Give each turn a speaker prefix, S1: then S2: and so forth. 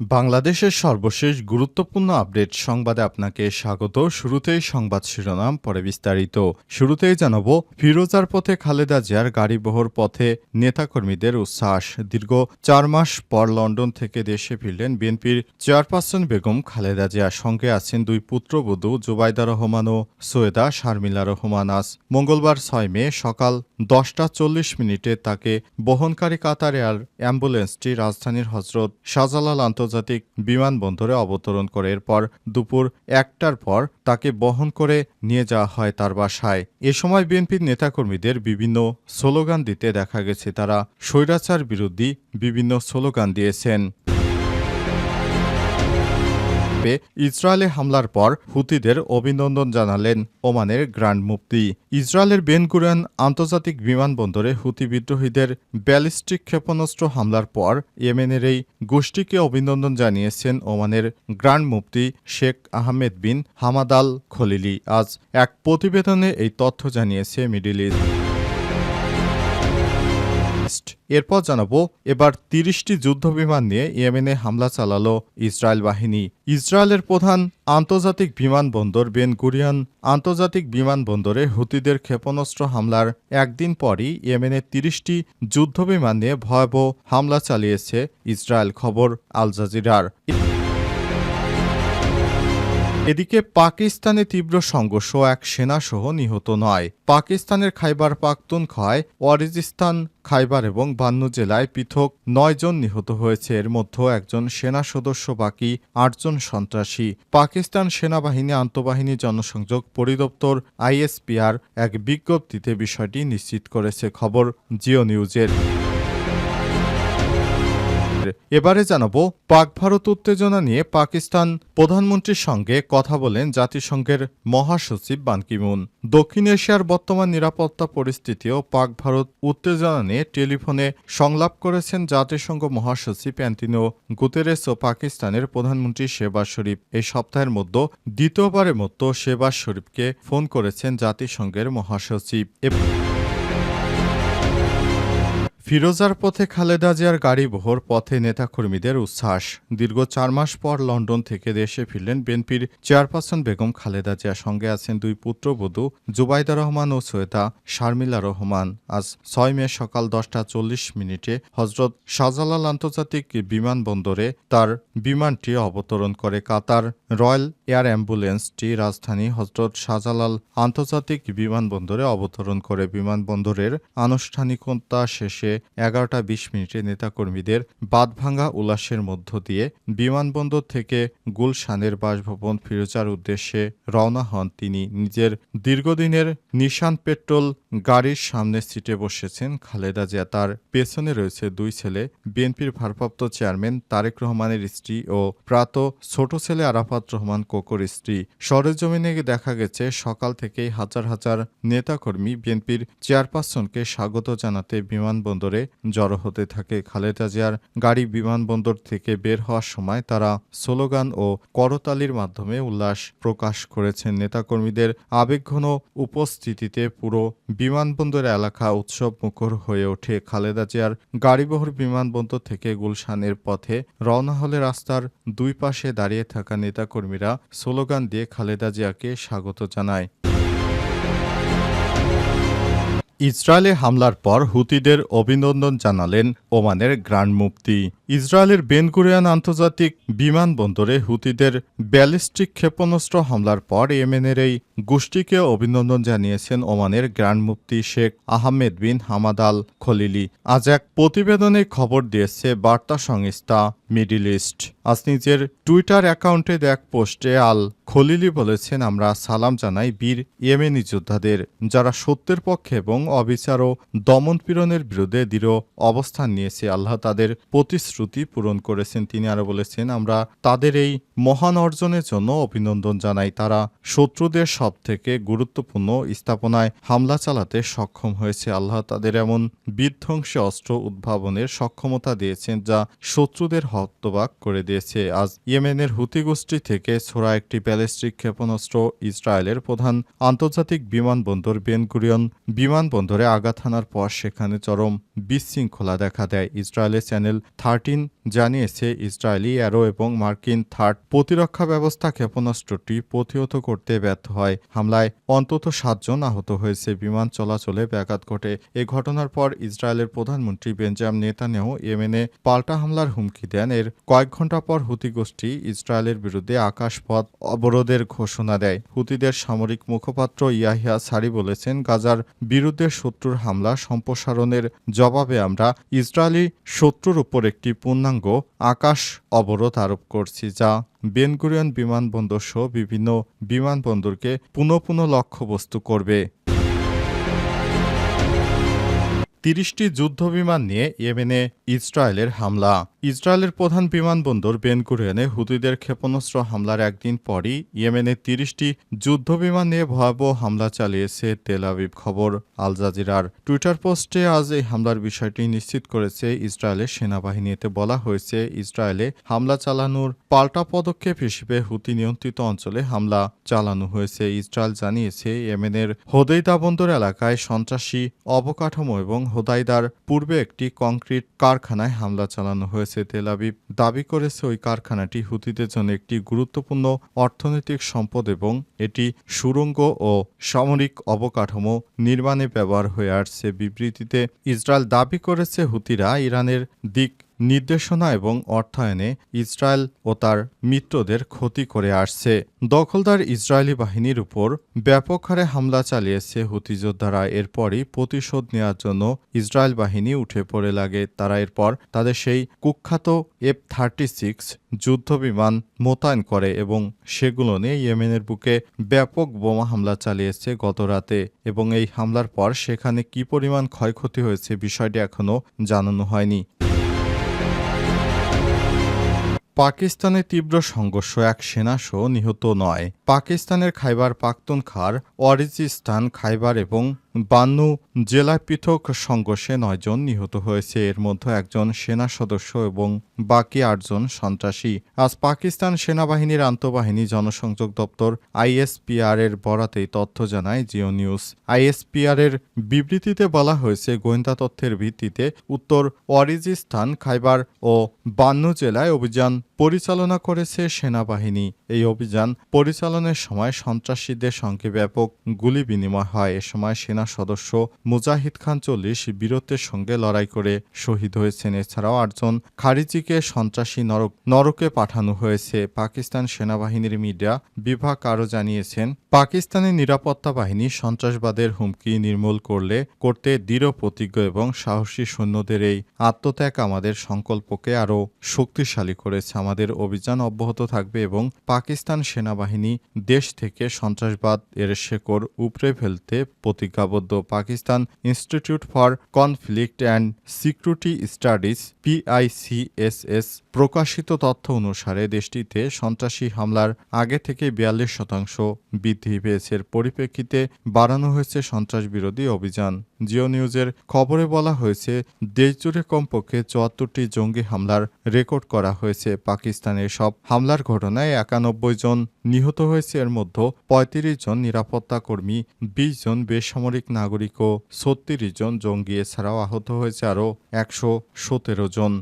S1: বাংলাদেশের সর্বশেষ গুরুত্বপূর্ণ আপডেট সংবাদে আপনাকে স্বাগত। শুরুতেই সংবাদ শিরোনাম, পরে বিস্তারিত। শুরুতেই জানাব, ফিরোজার পথে খালেদা জিয়ার গাড়িবহর পথে নেতাকর্মীদের উচ্ছ্বাস। দীর্ঘ চার মাস পর লন্ডন থেকে দেশে ফিরলেন বিএনপির চেয়ারপারসন বেগম খালেদা জিয়া সঙ্গে আছেন দুই পুত্রবধূ জুবাইদা রহমান ও সৈয়দা শারমিলা রহমান। আজ মঙ্গলবার ছয় মে সকাল দশটা চল্লিশ মিনিটে তাকে বহনকারী কাতার এয়ার অ্যাম্বুলেন্সটি রাজধানীর হজরত শাহজালাল আন্তর্জাতিক বিমানবন্দরে অবতরণ করে। এরপর দুপুর একটার পর তাকে বহন করে নিয়ে যাওয়া হয় তার বাসায়। এ সময় বিএনপির নেতাকর্মীদের বিভিন্ন স্লোগান দিতে দেখা গেছে। তারা স্বৈরাচার বিরোধী বিভিন্ন স্লোগান দিয়েছেন। পে ইসরায়েলে হামলার পর হুতিদের অভিনন্দন জানালেন ওমানের গ্র্যান্ড মুফতি ইসরায়েলের বেনগুরান আন্তর্জাতিক বিমানবন্দরে হুতি বিদ্রোহীদের ব্যালিস্টিক ক্ষেপণাস্ত্র হামলার পর ইয়েমেনের এই গোষ্ঠীকে অভিনন্দন জানিয়েছেন ওমানের grand mufti Sheikh Ahmed bin Hamad al Khalili আজ এক প্রতিবেদনে এই তথ্য জানিয়েছে মিডিল ইস্ট। এরপর জানাব, এবার তিরিশটি যুদ্ধবিমান নিয়ে ইয়েমেনে হামলা চালালো ইসরায়েল বাহিনী। ইসরায়েলের প্রধান আন্তর্জাতিক বিমানবন্দর বেন গুরিয়ান আন্তর্জাতিক বিমানবন্দরে হুতিদের ক্ষেপণাস্ত্র হামলার একদিন পরই ইয়েমেনে তিরিশটি যুদ্ধবিমান নিয়ে ভয়াবহ হামলা চালিয়েছে ইসরায়েল খবর আল জাজিরার। এদিকে পাকিস্তানে তীব্র সংঘর্ষ এক সেনাসহ নিহত নয়। পাকিস্তানের খাইবার পাখতুনখোয়ায় ওয়ারিজিস্তান খাইবার এবং বান্নু জেলায় পৃথক নয়জন নিহত হয়েছে। এর মধ্যে একজন সেনা সদস্য, বাকি আটজন সন্ত্রাসী। পাকিস্তান সেনাবাহিনী আন্তঃবাহিনী জনসংযোগ পরিদপ্তর আইএসপিআর এক বিজ্ঞপ্তিতে বিষয়টি নিশ্চিত করেছে। খবর জিও নিউজের। এবারে জানাব, পাক ভারত উত্তেজনা নিয়ে পাকিস্তান প্রধানমন্ত্রীর সঙ্গে কথা বলেন জাতিসংঘের মহাসচিব বান কিমুন। দক্ষিণ এশিয়ার বর্তমান নিরাপত্তা পরিস্থিতি ও পাক ভারত উত্তেজনা নিয়ে টেলিফোনে সংলাপ করেছেন জাতিসংঘ মহাসচিব অ্যান্টিনো গুতেরেস ও পাকিস্তানের প্রধানমন্ত্রী শেবাজ শরীফ। এই সপ্তাহের মধ্যে দ্বিতীয়বারের মতো শেবাজ শরীফকে ফোন করেছেন জাতিসংঘের মহাসচিব। এ- ফিরোজার পথে খালেদা জিয়ার গাড়ি বহর পথে নেতাকর্মীদের উচ্ছ্বাস। দীর্ঘ চার মাস পর লন্ডন থেকে দেশে ফিরলেন বিএনপির চেয়ারপারসন বেগম খালেদা জিয়ার সঙ্গে আছেন দুই পুত্রবধূ জুবাইদা রহমান ও সৈয়দা শারমিলা রহমান। আজ ছয় মে সকাল দশটা চল্লিশ মিনিটে হজরত শাহজালাল আন্তর্জাতিক বিমানবন্দরে তার বিমানটি অবতরণ করে কাতার রয়্যাল এয়ার অ্যাম্বুলেন্সটি রাজধানী হজরত শাহজালাল আন্তর্জাতিক বিমানবন্দরে অবতরণ করে। বিমানবন্দরের আনুষ্ঠানিকতা শেষে এগারোটা বিশ মিনিটে নেতাকর্মীদের বাদভাঙ্গা উল্লাসের মধ্য দিয়ে বিমানবন্দর থেকে গুলশানের বাসভবন ফিরোজার উদ্দেশ্যে রওনা হন তিনি। নিজের দীর্ঘদিনের নিশান পেট্রোল গাড়ির সামনে সিটে বসেছেন খালেদা জিয়া। তার পেছনে রয়েছে দুই ছেলে। বিএনপির ভারপ্রাপ্ত চেয়ারম্যান তারেক রহমানের স্ত্রী ও প্রাত ছোট ছেলে আরাফাত রহমান কোকর স্ত্রী। সরেজমিনে দেখা গেছে, সকাল থেকেই হাজার হাজার নেতাকর্মী বিএনপির চেয়ারপারসনকে স্বাগত জানাতে বিমানবন্দরে জড়ো হতে থাকে। খালেদা জিয়ার গাড়ি বিমানবন্দর থেকে বের হওয়ার সময় তারা স্লোগান ও করতালির মাধ্যমে উল্লাস প্রকাশ করেছেন। নেতাকর্মীদের আবেগঘন উপস্থিতিতে পুরো বিমানবন্দর এলাকা উৎসব মুখর হয়ে ওঠে। খালেদা জিয়ার গাড়িবহর বিমানবন্দর থেকে গুলশানের পথে রওনা হলে রাস্তার দুই পাশে দাঁড়িয়ে থাকা নেতাকর্মীরা স্লোগান দিয়ে খালেদা জিয়াকে স্বাগত জানায়। ইসরায়েলে হামলার পর হুতিদের অভিনন্দন জানালেন ওমানের গ্র্যান্ড মুফতি। ইসরায়েলের বেনগুরিয়ান আন্তর্জাতিক বিমানবন্দরে হুতিদের ব্যালিস্টিক ক্ষেপণাস্ত্র হামলার পর ইয়েমেনের এই গোষ্ঠীকে অভিনন্দন জানিয়েছেন ওমানের grand mufti Sheikh Ahmed bin Hamad al Khalili. আজ এক প্রতিবেদনে খবর দিয়েছে বার্তা সংস্থা মিডিল ইস্ট। আজ নিজের টুইটার অ্যাকাউন্টে এক পোস্টে আল খলিলি বলেছেন, আমরা সালাম জানাই বীর ইয়েমেনি যোদ্ধাদের, যারা সত্যের পক্ষে এবং অবিচার ও দমনপীড়নের বিরুদ্ধে দৃঢ় অবস্থান নিয়েছে। আল্লাহ তাদের প্রতিশ্রুতি পূরণ করেছেন। তিনি আরও বলেছেন, আমরা তাদের এই মহান অর্জনের জন্য অভিনন্দন জানাই। তারা শত্রুদের সব থেকে গুরুত্বপূর্ণ স্থাপনায় হামলা চালাতে সক্ষম হয়েছে। আল্লাহ তাদের এমন বিধ্বংসী অস্ত্র উদ্ভাবনের সক্ষমতা দিয়েছেন, যা শত্রুদের হতবাক করে দিয়েছে। আজ ইয়েমেনের হুতি গোষ্ঠী থেকে ছোড়া একটি ব্যালিস্টিক ক্ষেপণাস্ত্র ইসরায়েলের প্রধান আন্তর্জাতিক বিমানবন্দর বেনগুরিয়ন বিমানবন্দরে আঘাত হানার পর সেখানে চরম বিশৃঙ্খলা দেখা দেয়। ইসরায়েলের চ্যানেল থার্টিন জানিয়েছে, ইসরায়েলি অ্যারো এবং মার্কিন থার্ড প্রতিরক্ষা ব্যবস্থা ক্ষেপণাস্ত্রটি প্রতিহত করতে ব্যর্থ হয়। হামলায় অন্তত সাতজন আহত হয়েছে। বিমান চলাচলে ব্যাঘাত ঘটে। এ ঘটনার পর ইসরায়েলের প্রধানমন্ত্রী বেঞ্জাম নেতানিয়াহু ইয়েমেনে পাল্টা হামলার হুমকি দেন। এর কয়েক ঘণ্টা পর হুতি গোষ্ঠী ইসরায়েলের বিরুদ্ধে আকাশপথ অবরোধের ঘোষণা দেয়। হুতিদের সামরিক মুখপাত্র ইয়াহিয়া সারি বলেছেন, গাজার বিরুদ্ধে শত্রুর হামলা সম্প্রসারণের জবাবে আমরা ইসরায়েলি শত্রুর উপর একটি পূর্ণাঙ্গ আকাশ অবরোধ আরোপ করছি, যা বেনগুরিয়ন বিমানবন্দর সহ বিভিন্ন বিমানবন্দরকে পুনঃ পুনঃ লক্ষ্যবস্তু করবে। তিরিশটি যুদ্ধবিমান নিয়ে ইয়েমেনে ইসরায়েলের হামলা। ইসরায়েলের প্রধান বিমানবন্দর বেনগুরিয়ানে হুতিদের ক্ষেপণাস্ত্র হামলার একদিন পরই ইয়েমেনে তিরিশটি যুদ্ধবিমান নিয়ে ভয়াবহ হামলা চালিয়েছে তেল আবিব খবর। আল জাজিরার টুইটার পোস্টে আজ এই হামলার বিষয়টি নিশ্চিত করেছে ইসরায়েলের সেনাবাহিনীতে বলা হয়েছে, ইসরায়েলে হামলা চালানোর পাল্টা পদক্ষেপ হিসেবে হুতি নিয়ন্ত্রিত অঞ্চলে হামলা চালানো হয়েছে। ইসরায়েল জানিয়েছে, ইয়েমেনের হোদেইদা বন্দর এলাকায় সন্ত্রাসী অবকাঠামো এবং হোদাইদার পূর্বে একটি কংক্রিট কারখানায় হামলা চালানো হয়েছে। Tel Aviv. দাবি করেছে ওই কারখানাটি হুতিদের জন্য একটি গুরুত্বপূর্ণ অর্থনৈতিক সম্পদ এবং এটি সুরঙ্গ ও সামরিক অবকাঠামো নির্মাণে ব্যবহার হয়ে আসছে। বিবৃতিতে ইসরায়েল দাবি করেছে হুতিরা ইরানের দিক নির্দেশনা এবং অর্থায়নে ইসরায়েল ও তার মিত্রদের ক্ষতি করে আসছে। দখলদার ইসরায়েলি বাহিনীর উপর ব্যাপক হারে হামলা চালিয়েছে হুতি যোদ্ধারা। এরপরই প্রতিশোধ নেওয়ার জন্য ইসরায়েল বাহিনী উঠে পড়ে লাগে। তারা এরপর তাদের সেই কুখ্যাত এফ থার্টি সিক্স যুদ্ধবিমান মোতায়েন করে এবং সেগুলো নিয়ে ইয়েমেনের বুকে ব্যাপক বোমা হামলা চালিয়েছে গত রাতে। এবং এই হামলার পর সেখানে কি পরিমাণ ক্ষয়ক্ষতি হয়েছে বিষয়টি এখনও জানানো হয়নি। পাকিস্তানে তীব্র সংঘর্ষ এক সেনাসহ নিহত নয়। পাকিস্তানের খাইবার পাখতুনখার অরিজিস্তান খাইবার এবং বান্নু জেলায় পৃথক সংঘর্ষে নয়জন নিহত হয়েছে। এর মধ্যে একজন সেনা সদস্য এবং বাকি আটজন সন্ত্রাসী। আজ পাকিস্তান সেনাবাহিনীর আন্তঃবাহিনী জনসংযোগ দপ্তর আইএসপিআর এর বরাতেই তথ্য জানায় জিও নিউজ। আইএসপিআর এর বিবৃতিতে বলা হয়েছে, গোয়েন্দা তথ্যের ভিত্তিতে উত্তর ওয়ারিজিস্তান খাইবার ও বান্নু জেলায় অভিযান পরিচালনা করেছে সেনাবাহিনী। এই অভিযান পরিচালনের সময় সন্ত্রাসীদের সঙ্গে ব্যাপক গুলি বিনিময় হয়। এ সময় সেনা সদস্য মুজাহিদ খান চল্লিশ বীরত্বের সঙ্গে লড়াই করে শহীদ হয়েছেন। এছাড়াও আটজন খারিজিকে সন্ত্রাসী নরক, নরকে পাঠানো হয়েছে। পাকিস্তান সেনাবাহিনীর মিডিয়া বিভাগ আরও জানিয়েছেন, পাকিস্তানের নিরাপত্তা বাহিনী সন্ত্রাসবাদের হুমকি নির্মূল করলে করতে দৃঢ় প্রতিজ্ঞ এবং সাহসী সৈন্যদের এই আত্মত্যাগ আমাদের সংকল্পকে আরও শক্তিশালী করেছে। আমাদের অভিযান অব্যাহত থাকবে এবং পাকিস্তান সেনাবাহিনী দেশ থেকে সন্ত্রাসবাদ এর শেকড় উপড়ে ফেলতে প্রতিজ্ঞাবদ্ধ। Pakistan institute for conflict and security studies, PICSS, প্রকাশিত তথ্য অনুসারে দেশটিতে সন্ত্রাসী হামলার আগে থেকে বিয়াল্লিশ শতাংশ বৃদ্ধি পেয়েছে। এর পরিপ্রেক্ষিতে বাড়ানো হয়েছে সন্ত্রাস বিরোধী অভিযান। জিও নিউজের খবরে বলা হয়েছে, দেশজুড়ে কমপক্ষে চুয়াত্তরটি জঙ্গি হামলার রেকর্ড করা হয়েছে। পাকিস্তানের সব হামলার ঘটনায় একানব্বই জন নিহত হয়েছে। এর মধ্যে পঁয়ত্রিশ জন নিরাপত্তা কর্মী, বিশ জন বেসামরিক নাগরিক ও ছত্রিশ জন জঙ্গি, এছাড়াও আহত হয়েছে আরও একশো সতেরো জন।